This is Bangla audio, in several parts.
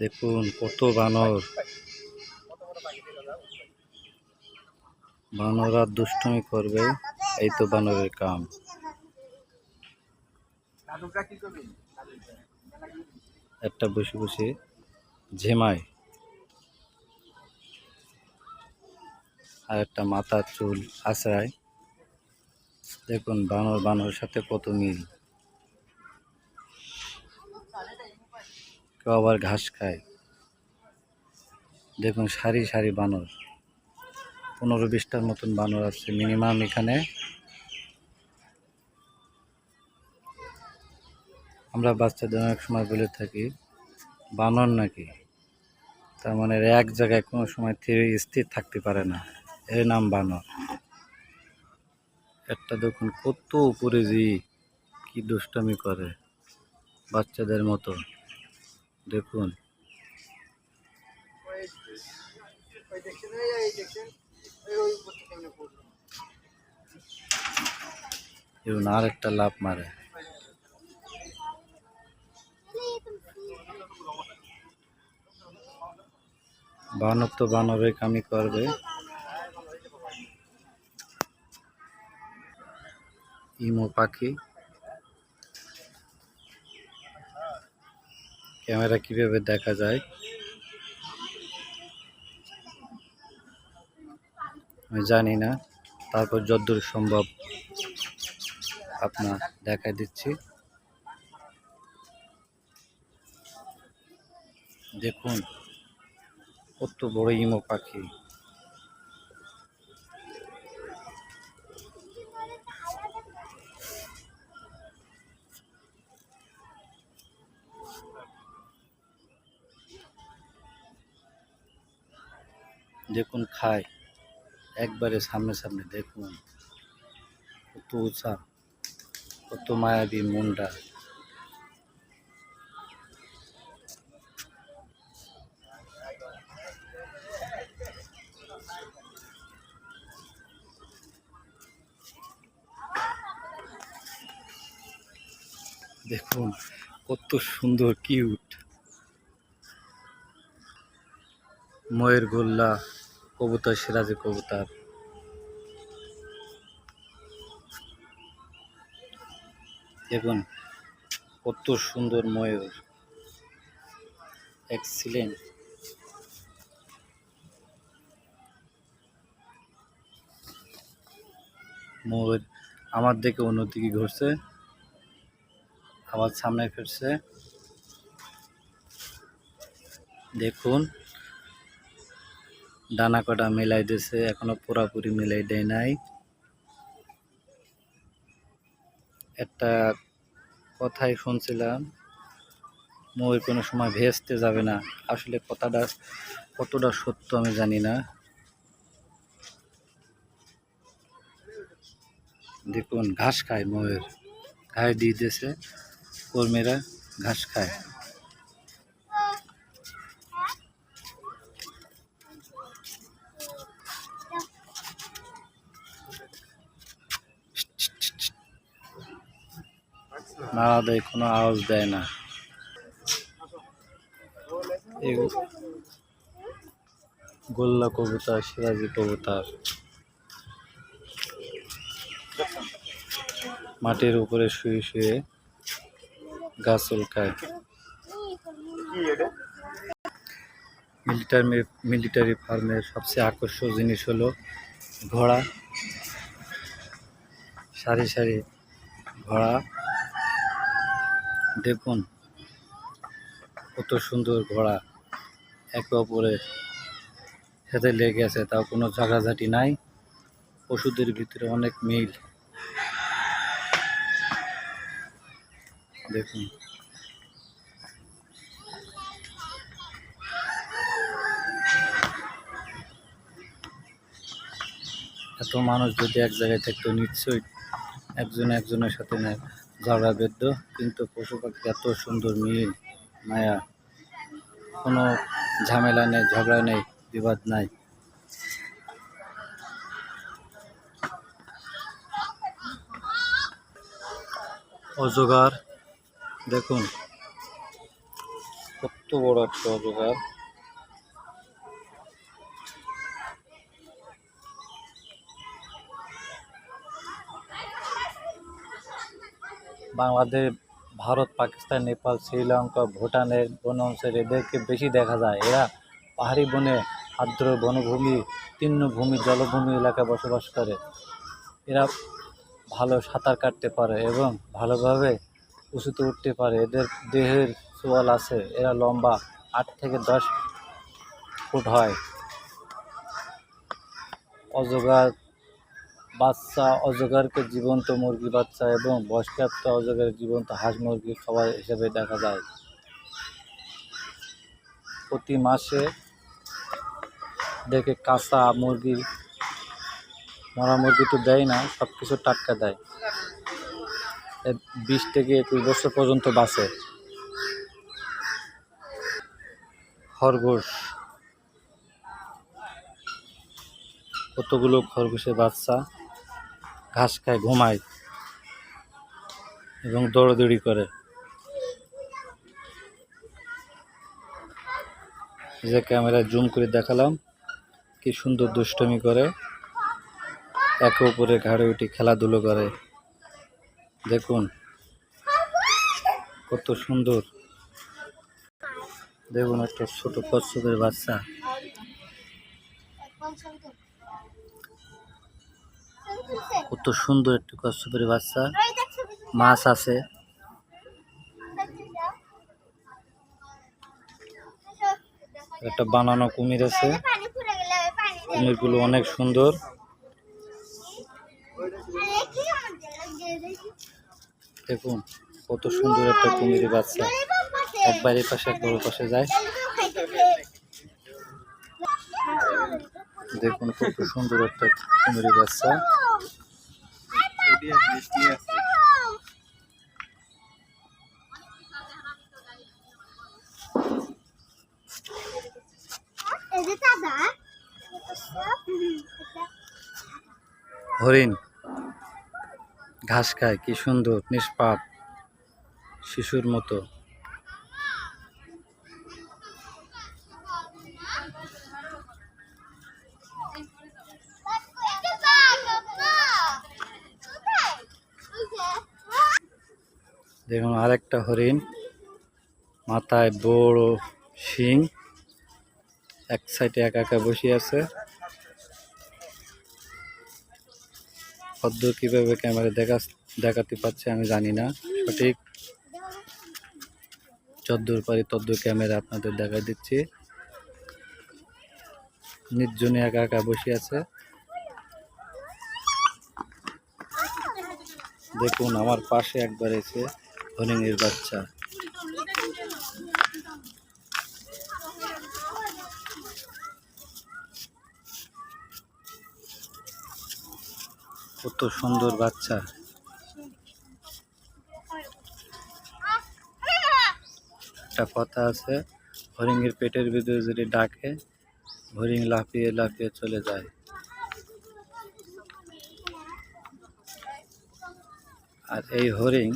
দেখুন কত বানর। বানর আর দুষ্টুমি করবে এই তো বানরের কাম। একটা বসে বসে ঝেমায়। আর একটা মাথার চুল আছড়ায়। দেখুন বানর বানরের সাথে কত মিল। কেউ আবার ঘাস খায়। দেখুন, সারি সারি বানর। পনেরো বিশটার মতন বানর আছে মিনিমাম এখানে। আমরা বাচ্চাদের অনেক সময় বলে থাকি, বানর নাকি? তার মানে এক জায়গায় কোনো সময় থেকে স্থির থাকতে পারে না। এর নাম বানর। একটা দেখুন, কত উপরে যে কি দুষ্টামি করে বাচ্চাদের মতো। দেখুন। আর একটা লাভ মারে। বানর তো বানরের কামি করবে। ইমো পাখি। ক্যামেরা কীভাবে দেখা যায়? আমি জানি না। তারপর যতদূর সম্ভব আপনার দেখা দিচ্ছি। দেখুন, কত বড় ইমো পাখি। দেখুন, খায়। একবারে সামনে সামনে দেখুন। কত উঁচা কত মায়াবী মুন্ডা দেখুন, কত সুন্দর, কিউট। ময়ের গোল্লা। কবুতর সিরাজি কবুতর। দেখুন, কত সুন্দর ময়ূর। এক্সিলেন্ট ময়ূর আমার দিকে অন্যদিকে ঘুরছে, আবার সামনে ফিরছে। দেখুন ডানা কটা মিলাই দিছে, এখনও পুরাপুরি মিলাই দেয় নাই। একটা কথাই শুনছিলাম ময়ূর কোনো সময় ভেস্তে যাবে না। আসলে কথাটা কতটা সত্য আমি জানি না। দেখুন, ঘাস খায় ময়ূর। ঘাস দিয়ে দিয়েছে কর্মীরা, ঘাস খায়। নাড়া দেয়, কোনো আওয়াজ দেয় না। গোল্লা কবুতর, সিরাজি কবুতর। মাটির উপরে শুয়ে শুয়ে গাছ উল্কায় মিলিটারি মিলিটারি ফার্মের সবচেয়ে আকর্ষক জিনিস হলো ঘোড়া। সারি সারি ঘোড়া দেখুন, কত সুন্দর ঘোড়া। একে অপরের সাথে লেগে আছে, তাও কোনো ঝগড়াঝাটি নাই। পশুদের ভিতরে অনেক মিল। দেখুন। এত মানুষ যদি এক জায়গায় থাকতো, নিশ্চয়ই একজন একজনের সাথে না ঝগড়া বেদ্য, কিন্তু পশু পাখি এত সুন্দর মিল মায়া। কোনো ঝামেলা নেই, ঝগড়া নেই, বিবাদ নাই। অজগার, দেখুন, কত বড় একটা অজগর। বাংলাদেশ, ভারত, পাকিস্তান, নেপাল, শ্রীলঙ্কা, ভুটানের বন অঞ্চলে এদেরকে বেশি দেখা যায়। এরা পাহাড়ি বনে আর্দ্র বনভূমি তৃণভূমি জলভূমি এলাকায় বসবাস করে। এরা ভালো সাঁতার কাটতে পারে এবং ভালোভাবে উঁচুতে উঠতে পারে। এদের দেহের চোয়াল আছে, এরা লম্বা আট থেকে দশ ফুট হয়। অজগর বাচ্চা অজগরকে জীবন্ত মুরগি বাচ্চা এবং বয়স্কাপ্ত অজগরের জীবন্ত হাঁস মুরগি খাবার হিসেবে দেখা যায়। প্রতি মাসে দেখে কাঁচা মুরগি, মরা মুরগি তো দেয় না সব কিছু টাটকা দেয়। বিশ থেকে একুশ বছর পর্যন্ত বাঁচে। খরগোশ। কতগুলো খরগোশের বাচ্চা? ঘাস খায়, ঘুমায় এবং দৌড়াদৌড়ি করে। যে ক্যামেরা জুম করে দেখালাম, কি সুন্দর দুষ্টমি করে। একে উপরে ঘাড়ে উঠে খেলাধুলো করে। দেখুন, কত সুন্দর। দেখুন একটা ছোট কচ্ছপের বাচ্চা। কত সুন্দর একটি কচ্ছপের বাচ্চা। মাছ আছে। একটা বানানো কুমির আছে। কুমিরগুলো অনেক সুন্দর। দেখুন, কত সুন্দর একটা কুমিরের বাচ্চা। একবার এই পাশে একবার পাশে যায়। দেখুন কত সুন্দর একটা কুমিরের বাচ্চা। হরিণ ঘাস খায় কি সুন্দর নিষ্পাপ শিশুর মতো। দেখুন, আরেকটা হরিণ। মাথায় বড় শিং। এক সাইডে একা একা বসে আছে। পদ্ম কীভাবে ক্যামেরা দেখা, দেখাতে পারছে আমি জানি না। সঠিক যদ্দূর পারি তদ্দূর ক্যামেরা আপনাদের দেখা দিচ্ছি। নির্জনে একা একা বসে আছে। দেখুন, আমার পাশে একবার এসে হরিণের বাচ্চা কত সুন্দর বাচ্চা। একটা কথা আছে, হরিণের পেটের ভিতরে যদি ডাকে, হরিণ লাফিয়ে লাফিয়ে চলে যায়। আর এই হরিণ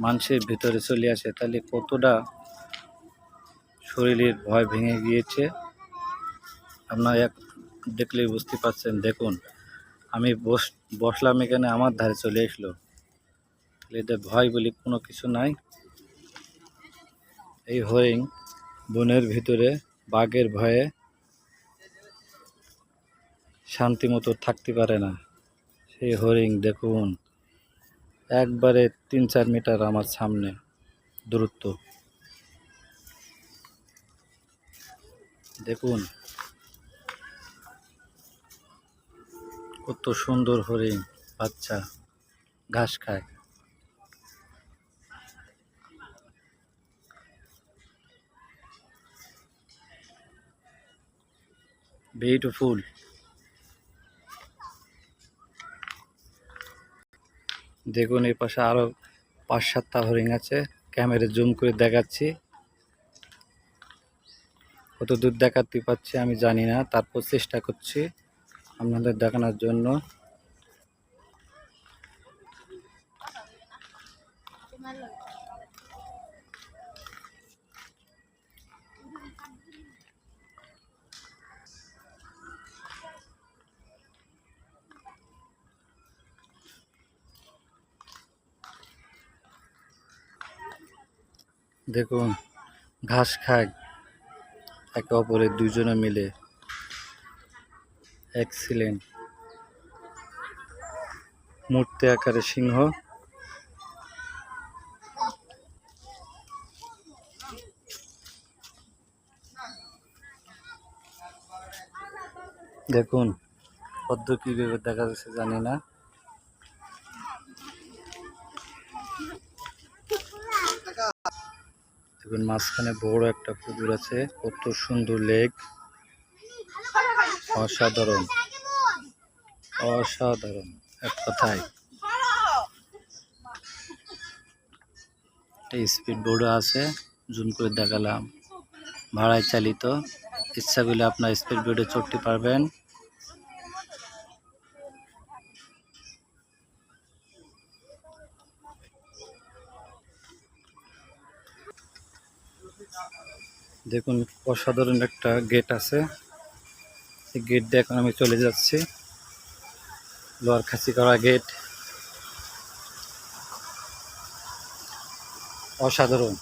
মানুষের ভিতরে চলে আসে, তাহলে কতটা শরীরের ভয় ভেঙে গিয়েছে? আপনারা এক দেখলেই বুঝতে পারছেন। দেখুন, আমি বস, বসলাম এখানে, আমার ধারে চলে আসলো। এদের ভয় বলি কোনো কিছু নাই। এই হরিণ বনের ভিতরে বাঘের ভয়ে শান্তি মতো থাকতে পারে না। সেই হরিণ, দেখুন। একবারে তিন চার মিটার আমার সামনে দূরত্ব। দেখুন। কত সুন্দর হরিণ বাচ্চা ঘাস খায়। বিউটিফুল দেখুন, এই পাশে আরও পাঁচ সাতটা হরিণ আছে। ক্যামেরা জুম করে দেখাচ্ছি। কত দূর দেখাতে পাচ্ছি আমি জানি না, তারপর চেষ্টা করছি আপনাদের দেখানোর জন্য। দেখুন, ঘাস খায়। একে অপরের দুজনে মিলে। এক্সিলেন্ট মূর্তি আকারে সিংহ। দেখুন, পদ্ম কীভাবে দেখা যাচ্ছে জানি না। দেখুন মাঝখানে বড় একটা পুকুর আছে, কত সুন্দর লেক। অসাধারণ। অসাধারণ, এক কথায়। একটা স্পিড বোর্ডও আছে জুম করে দেখালাম। ভাড়ায় চালিত। ইচ্ছা করলে আপনার স্পিড বোর্ডে চড়তে পারবেন। দেখুন, অসাধারণ একটা গেট আছে। এই গেট দিয়ে এখন আমি চলে যাচ্ছি। লোয়ার খাসি করা গেট অসাধারণ।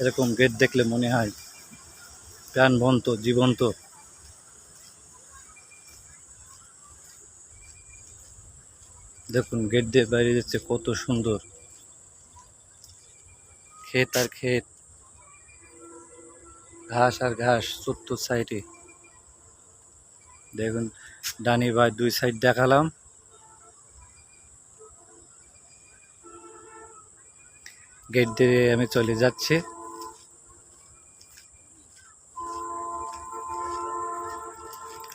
এরকম গেট দেখলে মনে হয় প্রাণবন্ত, জীবন্ত। দেখুন গেট দিয়ে বাইরে যাচ্ছে কত সুন্দর। ক্ষেত আর ক্ষেত ঘাস আর ঘাস চতুর সাইডে। দেখুন, ডানি বা দুই সাইড দেখালাম। গেট দিয়ে আমি চলে যাচ্ছি।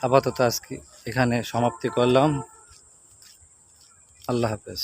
আপাতত আজকে এখানে সমাপ্তি করলাম। আল্লাহ হাফেজ।